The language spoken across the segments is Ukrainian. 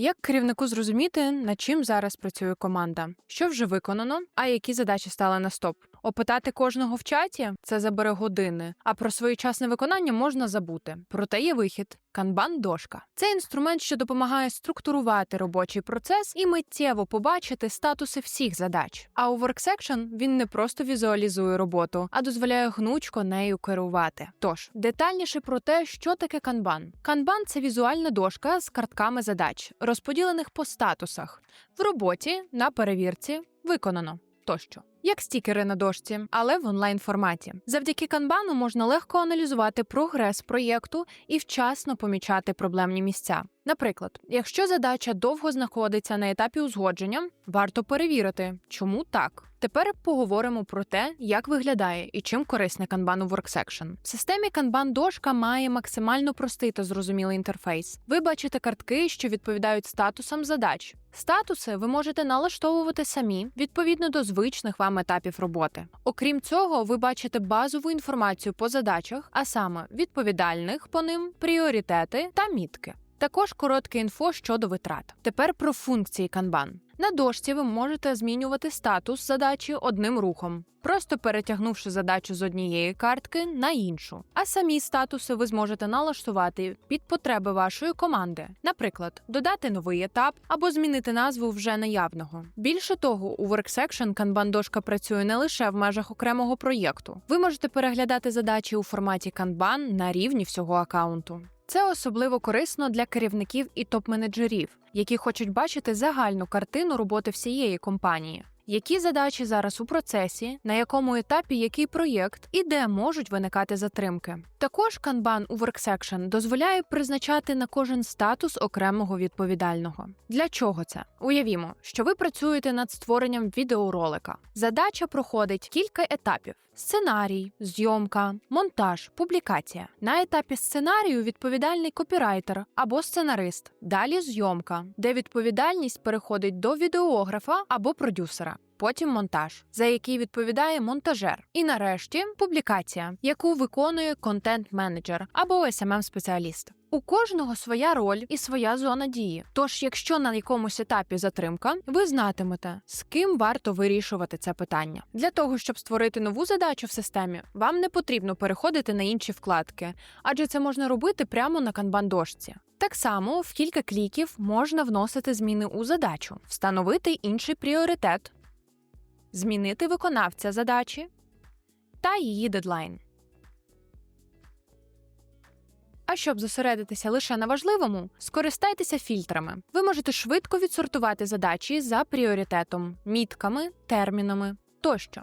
Як керівнику зрозуміти, над чим зараз працює команда, що вже виконано, а які задачі стали на стоп? Опитати кожного в чаті це забере години, а про своєчасне виконання можна забути. Проте є вихід. Канбан дошка це інструмент, що допомагає структурувати робочий процес і миттєво побачити статуси всіх задач. А у WorkSection він не просто візуалізує роботу, а дозволяє гнучко нею керувати. Тож детальніше про те, що таке канбан. Канбан це візуальна дошка з картками задач, розподілених по статусах в роботі, на перевірці, виконано тощо. Як стікери на дошці, але в онлайн форматі. Завдяки канбану можна легко аналізувати прогрес проєкту і вчасно помічати проблемні місця. Наприклад, якщо задача довго знаходиться на етапі узгодження, варто перевірити, чому так. Тепер поговоримо про те, як виглядає і чим корисний канбан у WorkSection. В системі Kanban дошка має максимально простий та зрозумілий інтерфейс. Ви бачите картки, що відповідають статусам задач. Статуси ви можете налаштовувати самі відповідно до звичних вам етапів роботи. Окрім цього, ви бачите базову інформацію по задачах, а саме відповідальних по ним, пріоритети та мітки. Також коротке інфо щодо витрат. Тепер про функції Kanban. На дошці ви можете змінювати статус задачі одним рухом, просто перетягнувши задачу з однієї картки на іншу. А самі статуси ви зможете налаштувати під потреби вашої команди, наприклад, додати новий етап або змінити назву вже наявного. Більше того, у WorkSection Kanban дошка працює не лише в межах окремого проєкту. Ви можете переглядати задачі у форматі Kanban на рівні всього аккаунту. Це особливо корисно для керівників і топ-менеджерів, які хочуть бачити загальну картину роботи всієї компанії. Які задачі зараз у процесі, на якому етапі який проєкт і де можуть виникати затримки? Також Kanban у WorkSection дозволяє призначати на кожен статус окремого відповідального. Для чого це? Уявімо, що ви працюєте над створенням відеоролика. Задача проходить кілька етапів: сценарій, зйомка, монтаж, публікація. На етапі сценарію відповідальний копірайтер або сценарист. Далі зйомка, де відповідальність переходить до відеографа або продюсера. Потім монтаж, за який відповідає монтажер. І нарешті публікація, яку виконує контент-менеджер або smm спеціаліст У кожного своя роль і своя зона дії. Тож, якщо на якомусь етапі затримка, ви знатимете, з ким варто вирішувати це питання. Для того щоб створити нову задачу в системі, вам не потрібно переходити на інші вкладки, адже це можна робити прямо на канбан-дошці. Так само в кілька кліків можна вносити зміни у задачу, встановити інший пріоритет змінити виконавця задачі та її дедлайн. А щоб зосередитися лише на важливому, скористайтеся фільтрами. Ви можете швидко відсортувати задачі за пріоритетом, мітками, термінами тощо.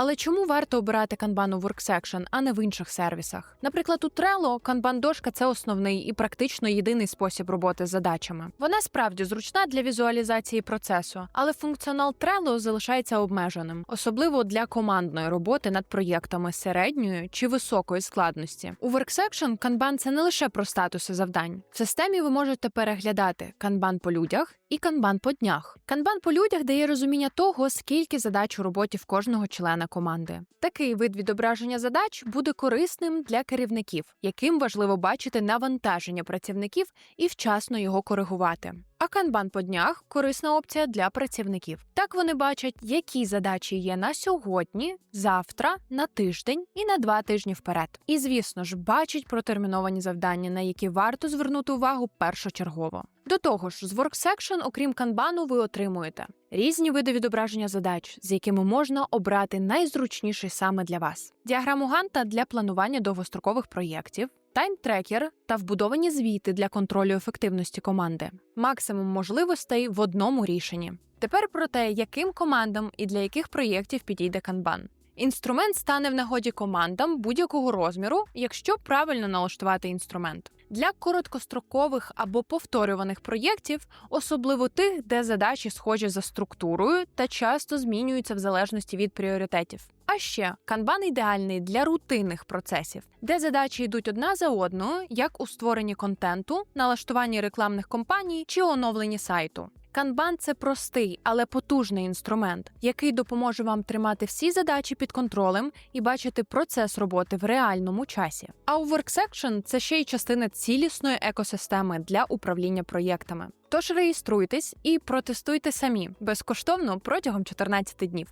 Але чому варто обирати Kanban у WorkSection, а не в інших сервісах? Наприклад, у Trello Kanban дошка це основний і практично єдиний спосіб роботи з задачами. Вона справді зручна для візуалізації процесу, але функціонал Trello залишається обмеженим, особливо для командної роботи над проєктами середньої чи високої складності. У WorkSection Kanban – це не лише про статуси завдань. В системі ви можете переглядати Kanban по людях і Kanban по днях. Kanban по людях дає розуміння того, скільки задач у роботі в кожного члена команди. Такий вид відображення задач буде корисним для керівників, яким важливо бачити навантаження працівників і вчасно його коригувати. А канбан по днях корисна опція для працівників. Так вони бачать, які задачі є на сьогодні, завтра, на тиждень і на два тижні вперед. І, звісно ж, бачать протерміновані завдання, на які варто звернути увагу першочергово. До того ж, з WorkSection, окрім канбану, ви отримуєте різні види відображення задач, з якими можна обрати найзручніший саме для вас. Діаграму Ганта для планування довгострокових проєктів, таймтрекер та вбудовані звіти для контролю ефективності команди, максимум можливостей в одному рішенні. Тепер про те, яким командам і для яких проєктів підійде Kanban. Інструмент стане в нагоді командам будь-якого розміру, якщо правильно налаштувати інструмент. Для короткострокових або повторюваних проєктів, особливо тих, де задачі схожі за структурою та часто змінюються в залежності від пріоритетів. А ще канбан ідеальний для рутинних процесів, де задачі йдуть одна за одною, як у створенні контенту, налаштуванні рекламних кампаній чи оновленні сайту. Kanban – це простий, але потужний інструмент, який допоможе вам тримати всі задачі під контролем і бачити процес роботи в реальному часі. А у WorkSection – це ще й частина цілісної екосистеми для управління проєктами. Тож реєструйтесь і протестуйте самі безкоштовно протягом 14 днів.